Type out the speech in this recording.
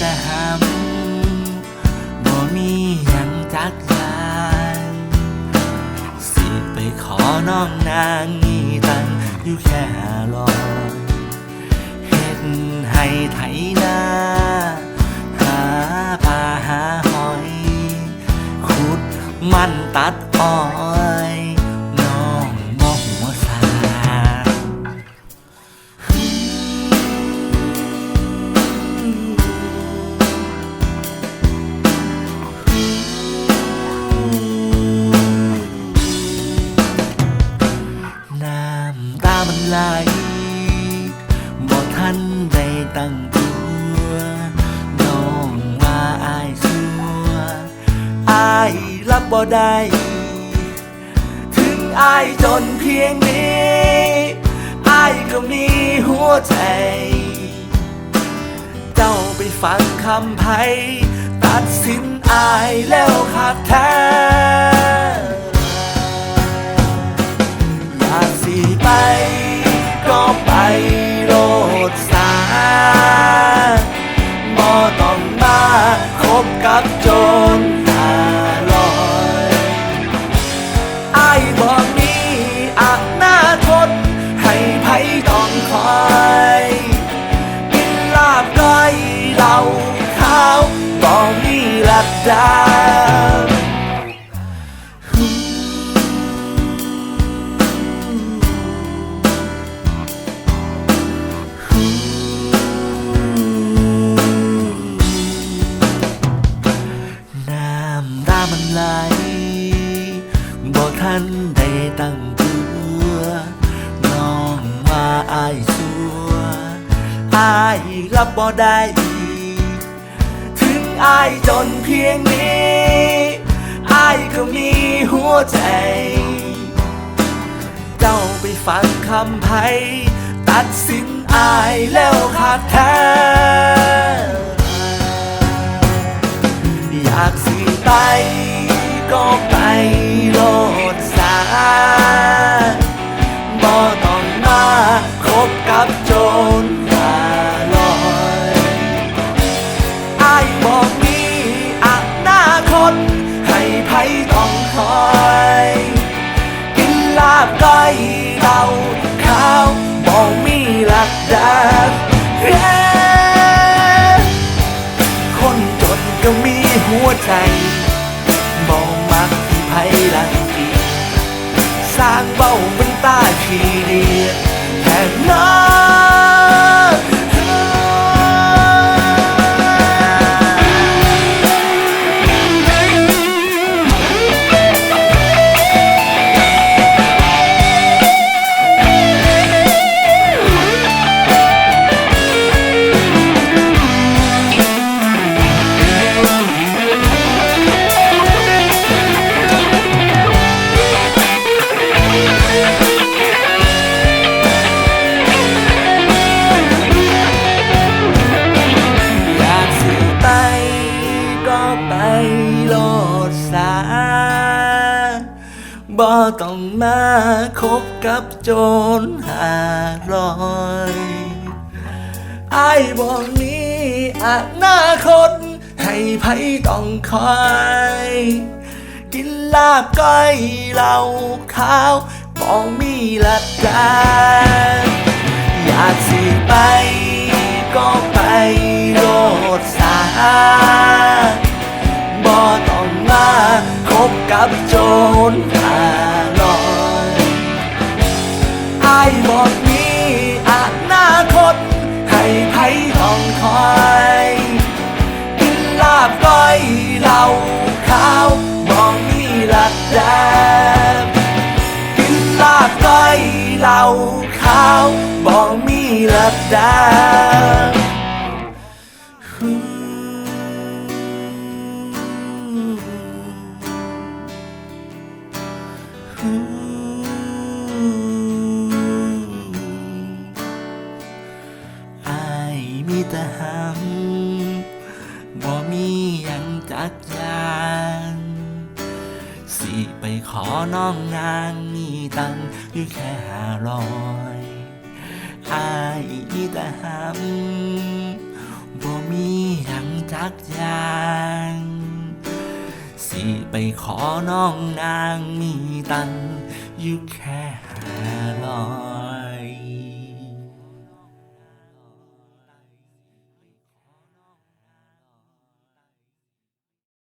จะหำบ่มีอย่างจักยานสิไปขอน้องนางนี่ตังอยู่แค่ลอยเห็ดให้ไถนาหาปลาหาหอย ขุดมันตัดอ้อย ท่านได้ตั้งตัวน้องว่าอายสัวอายรับบ่ได้ ถึงอายจนเพียงนี้อายก็มีหัวใจ เจ้าไปฟังคำไพตัดสินอายแล้วขาดแท้าอายสัวอายรับบ่ได้ถึงอายจนเพียงนี้อายก็มีหัวใจ เจ้าไปฟังคำไพตัดสินอายแล้วขาดแท้อยากสิไปก็ไปโลดสาบ่ ใกล้เราเขาบอกมีหลักได้ ดสาบ่ต้องมาคบกับโจรหาลอยไอายบอกมีอนาคต ให้ไผต้องคอย กินลาบก้อยเหล้าขาวบอกมีหลักการอยากสิไปก็ไปโลดสา บกับโจรหาลอยไอายบอกมีอนาคต ให้ไผต้องคอยกินลาบก้อยเหล้าขาวบอกมีหลักดานกินลาบก้อยเหล้าขาวบอกมีหลักดา อายมีแต่หำบ่มีหยังจักอย่างสิไปขอน้องนางมีตังอยู่แค่ห้าร้อยอายมีแต่หำบ่มีหยังจักอย่างสิ ไปขอน้องนางมีตังอยู่แค่หาลอย